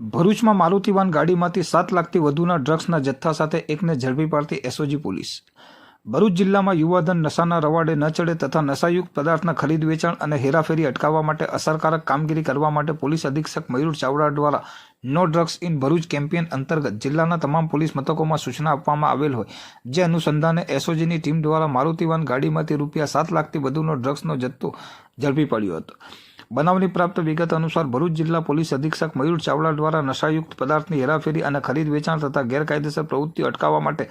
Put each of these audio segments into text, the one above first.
ભરૂચમાં મારુતિવાન ગાડીમાંથી સાત લાખથી વધુના ડ્રગ્સના જથ્થા સાથે એકને ઝડપી પાડતી એસઓજી પોલીસ. ભરૂચ જિલ્લામાં યુવાધન નશાના રવાડે ન ચડે તથા નશાયુક્ત પદાર્થના ખરીદ વેચાણ અને હેરાફેરી અટકાવવા માટે અસરકારક કામગીરી કરવા માટે પોલીસ અધિક્ષક મયુર ચાવડા દ્વારા no drugs in Bharuch campaign અંતર્ગત જિલ્લાના તમામ પોલીસ મથકોમાં સૂચના આપવામાં આવેલ હોય, જે અનુસંધાને એસઓજીની ટીમ દ્વારા મારુતિવાન ગાડીમાંથી રૂપિયા સાત લાખથી વધુનો ડ્રગ્સનો જથ્થો ઝડપી પડ્યો હતો. બનાવની પ્રાપ્ત વિગત અનુસાર ભરૂચ જિલ્લા પોલીસ અધિક્ષક મયુર ચાવડા દ્વારા નશાયુક્ત પદાર્થની હેરાફેરી અને ખરીદ વેચાણ તથા ગેરકાયદેસર પ્રવૃત્તિ અટકાવવા માટે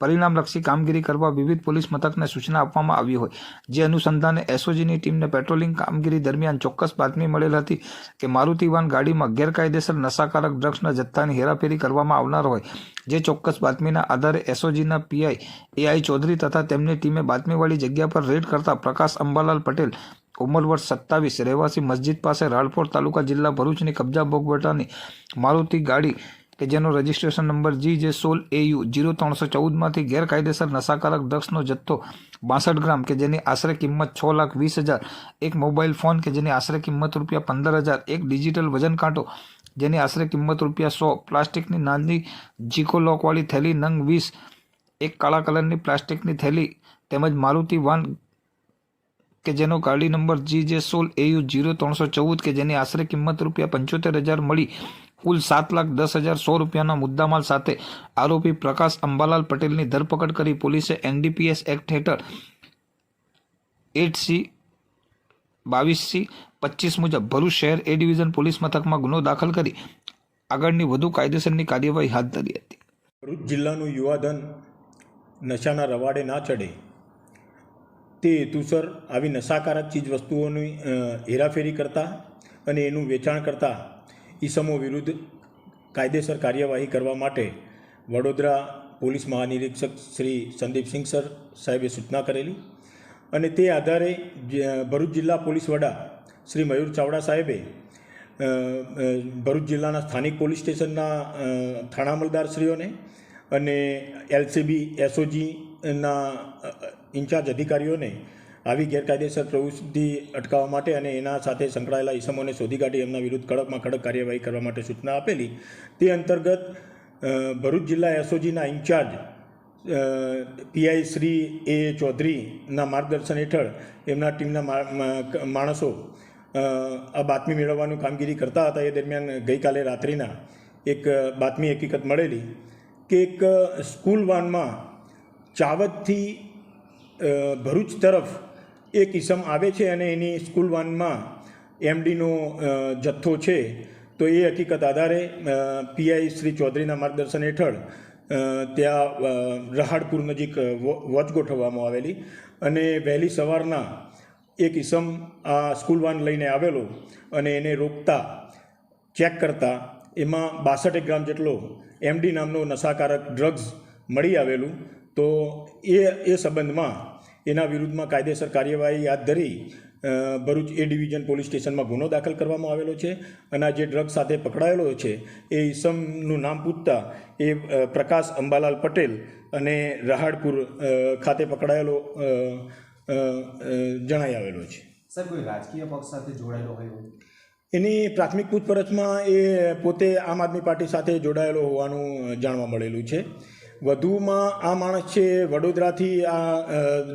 પરિણામલક્ષી કામગીરી કરવા વિવિધ પોલીસ મથકને સૂચના આપવામાં આવી હોય, જે અનુસંધાને એસઓજીની ટીમને પેટ્રોલિંગ કામગીરી દરમિયાન ચોક્કસ બાતમી મળેલ હતી કે મારુતિવાન ગાડીમાં ગેરકાયદેસર નશાકારક ડ્રગ્સના જથ્થાની હેરાફેરી કરવામાં આવનાર હોય, જે ચોક્કસ બાતમીના આધારે એસઓજીના પીઆઈ એઆઈ ચૌધરી તથા તેમની ટીમે બાતમીવાળી જગ્યા પર રેડ કરતા પ્રકાશ અંબાલાલ પટેલ ઉંમર વર્ષ સત્તાવીસ, રહેવાસી મસ્જિદ પાસે રાળપોર તાલુકા જિલ્લા ભરૂચની કબજા ભોગવટાની મારુતિ ગાડી કે જેનો રજિસ્ટ્રેશન નંબર જી જે સોલ એયુ જીરો ત્રણસો ચૌદમાંથી ગેરકાયદેસર નશાકારક ડ્રગ્સનો જથ્થો બાસઠ ગ્રામ કે જેની આશરે કિંમત છ લાખ વીસ હજાર, એક મોબાઈલ ફોન કે જેની આશરે કિંમત રૂપિયા પંદર હજાર, એક ડિજિટલ વજન કાંટો જેની આશરે કિંમત રૂપિયા સો, પ્લાસ્ટિકની નાની જીકો લોકવાળી થેલી નંગ વીસ, એક કાળા કલરની પ્લાસ્ટિકની થેલી તેમજ મારુતિ વાન કે જેનો ગાડી નંબર જી જે સોલ એયુ જીરો ત્રણસો ચૌદ કે જેની આશરે કિંમત રૂપિયા પંચોતેર હજાર મળી. કુલ સાત લાખ દસ હજાર સો રૂપિયાના મુદ્દામાલ સાથે આરોપી પ્રકાશ અંબાલાલ પટેલની ધરપકડ કરી પોલીસે એનડીપીએસ એક્ટ હેઠળ એટ સી બાવીસ સી પચીસ મુજબ ભરૂચ શહેર એ ડિવિઝન પોલીસ મથકમાં ગુનો દાખલ કરી આગળની વધુ કાયદેસરની કાર્યવાહી હાથ ધરી હતી. ભરૂચ જિલ્લાનું યુવાધન નશાના રવાડે ના ચડે તે હેતુસર આવી નશાકારક ચીજ વસ્તુઓની હેરાફેરી કરતા અને એનું વેચાણ કરતા ઈસમો વિરુદ્ધ કાયદેસર કાર્યવાહી કરવા માટે વડોદરા પોલીસ મહાનિરીક્ષક શ્રી સંદીપસિંહ સર સાહેબે સૂચના કરેલી અને તે આધારે ભરૂચ જિલ્લા પોલીસ વડા શ્રી મયુર ચાવડા સાહેબે ભરૂચ જિલ્લાના સ્થાનિક પોલીસ સ્ટેશનના થાણા અમલદારશ્રીઓને અને એલસીબી એસઓજીના ઇન્ચાર્જ અધિકારીઓને આવી ગેરકાયદેસર પ્રવૃત્તિ અટકાવવા માટે અને એના સાથે સંકળાયેલા ઇસમોને શોધી કાઢી એમના વિરુદ્ધ કડકમાં કડક કાર્યવાહી કરવા માટે સૂચના આપેલી. તે અંતર્ગત ભરૂચ જિલ્લા એસઓજીના in charge PI Shri A ચૌધરીના માર્ગદર્શન હેઠળ એમના ટીમના માણસો આ બાતમી મેળવવાની કામગીરી કરતા હતા. એ દરમિયાન ગઈકાલે રાત્રિના એક બાતમી હકીકત મળેલી કે એક સ્કૂલ વાનમાં ચાવદથી અ, ભરૂચ તરફ એક ઈસમ આવે છે અને એની સ્કૂલ વાનમાં એમડીનો જથ્થો છે. તો એ હકીકત આધારે પીઆઈ શ્રી ચૌધરીના માર્ગદર્શન હેઠળ ત્યાં રહાડપુર નજીક વોચ ગોઠવવામાં આવેલી અને વહેલી સવારના એક ઈસમ આ સ્કૂલ વાન લઈને આવેલો અને એને રોકતા, ચેક કરતા, એમાં બાસઠ ગ્રામ જેટલો એમડી નામનો નશાકારક ડ્રગ્સ મળી આવેલું. તો એ એ સંબંધમાં એના વિરુદ્ધમાં કાયદેસર કાર્યવાહી હાથ ધરી ભરૂચ એ ડિવિઝન પોલીસ સ્ટેશનમાં ગુનો દાખલ કરવામાં આવેલો છે અને જે ડ્રગ સાથે પકડાયેલો છે એ ઈસમનું નામ પૂછતા એ પ્રકાશ અંબાલાલ પટેલ અને રહાડપુર ખાતે પકડાયેલો જણાઈ આવેલો છે. સર કોઈ રાજકીય પક્ષ સાથે જોડાયેલો હોય એની પ્રાથમિક પૂછપરછમાં એ પોતે આમ આદમી પાર્ટી સાથે જોડાયેલો હોવાનું જાણવા મળેલું છે. વધુમાં આ માણસ છે વડોદરાથી આ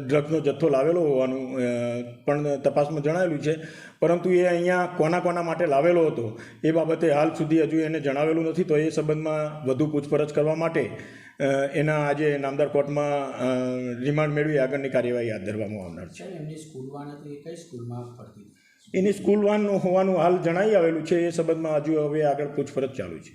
ડ્રગ્સનો જથ્થો લાવેલો હોવાનું પણ તપાસમાં જણાવેલું છે. પરંતુ એ અહીંયા કોના કોના માટે લાવેલો હતો એ બાબતે હાલ સુધી હજુ એને જણાવેલું નથી. તો એ સંબંધમાં વધુ પૂછપરછ કરવા માટે એના આજે નામદાર કોર્ટમાં રિમાન્ડ મેળવી આગળની કાર્યવાહી હાથ ધરવામાં આવનાર છે. એમની સ્કૂલ હતી કઈ સ્કૂલમાં પડતી એની સ્કૂલ વાન હોવાનું હાલ જણાઈ આવેલું છે એ સંબંધમાં હજુ હવે આગળ પૂછપરછ ચાલુ છે.